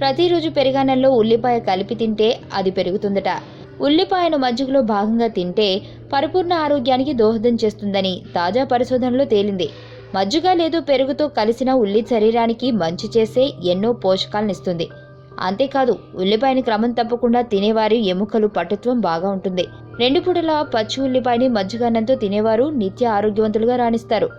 ప్రతిరోజు పెరుగన్నంలో ఉల్లిపాయ కలిపి తింటే అది పెరుగుతుందట. ఉల్లిపాయను మజ్జిగలో భాగంగా తింటే పరిపూర్ణ ఆరోగ్యానికి దోహదం చేస్తుందని తాజా పరిశోధనలో తేలింది. మజ్జిగ లేదు పెరుగుతో కలిసిన ఉల్లి శరీరానికి మంచి చేసే ఎన్నో పోషకాలనిస్తుంది అంతేకాదు ఉల్లిపాయని క్రమం తప్పకుండా తినేవారి ఎముకలు పటుత్వం బాగా ఉంటుంది. రెండు పూటల పచ్చి ఉల్లిపాయని మజ్జిగన్నంతో తినేవారు నిత్య ఆరోగ్యవంతులుగా రాణిస్తారు.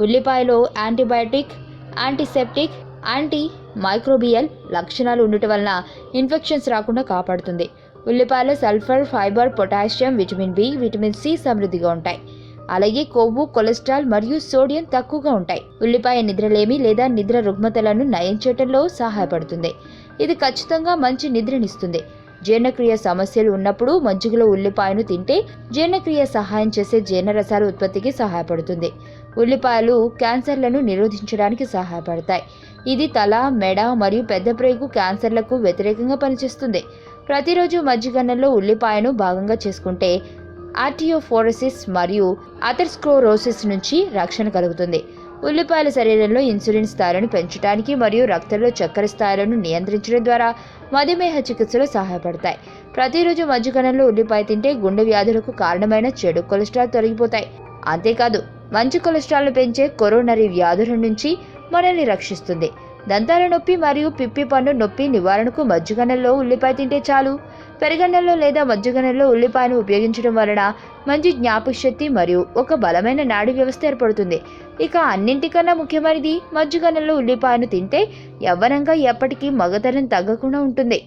ఉల్లిపాయలో యాంటీబయాటిక్ యాంటీసెప్టిక్ యాంటీ మైక్రోబియల్ లక్షణాలు ఉండటం వలన ఇన్ఫెక్షన్స్ రాకుండా కాపాడుతుంది. ఉల్లిపాయలు sulphur fibre potassium vitamin B vitamin C సమృద్ధిగా ఉంటాయి. అలాగే కొవ్వు కొలెస్ట్రాల్ మరియు సోడియం తక్కువగా ఉంటాయి. ఉల్లిపాయ నిద్రలేమి లేదా నిద్ర రుగ్మతలను నయం చేయటంలో సహాయపడుతుంది. ఇది ఖచ్చితంగా మంచి నిద్రనిస్తుంది. జీర్ణక్రియ సమస్యలు ఉన్నప్పుడు మజ్జిగలో ఉల్లిపాయను తింటే జీర్ణక్రియ సహాయం చేసే జీర్ణరసాల ఉత్పత్తికి సహాయపడుతుంది. ఉల్లిపాయలు క్యాన్సర్లను నిరోధించడానికి సహాయపడతాయి. ఇది తల మెడ మరియు పెద్ద ప్రేగు క్యాన్సర్లకు వ్యతిరేకంగా పనిచేస్తుంది. ప్రతిరోజు మజ్జిగన్నంలో ఉల్లిపాయను భాగంగా చేసుకుంటే ఆర్టియోఫోరసిస్ మరియు అథెర్స్క్లోరోసిస్ నుంచి రక్షణ కలుగుతుంది. ఉల్లిపాయల శరీరంలో ఇన్సులిన్ స్థాయిలను పెంచడానికి మరియు రక్తంలో చక్కెర స్థాయిలను నియంత్రించడం ద్వారా మధుమేహ చికిత్సలో సహాయపడతాయి. ప్రతిరోజు మజ్జిగనంలో ఉల్లిపాయ తింటే గుండె వ్యాధులకు కారణమైన చెడు కొలెస్ట్రాల్ తొలగిపోతాయి. అంతేకాదు మంచి కొలెస్ట్రాల్ను పెంచే కొరోనరీ వ్యాధుల నుంచి మనల్ని రక్షిస్తుంది. దంతాల నొప్పి మరియు పిప్పి పన్ను నొప్పి నివారణకు మజ్జిగనల్లో ఉల్లిపాయ తింటే చాలు. పెరుగన్నంలో లేదా మజ్జిగన్నంలో ఉల్లిపాయను ఉపయోగించడం వలన మంచి జ్ఞాపకశక్తి మరియు ఒక బలమైన నాడీ వ్యవస్థ ఏర్పడుతుంది. ఇక అన్నింటికన్నా ముఖ్యమైనది మజ్జిగన్నంలో ఉల్లిపాయను తింటే యవ్వనంగా ఎప్పటికీ మగతనం తగ్గకుండా ఉంటుంది.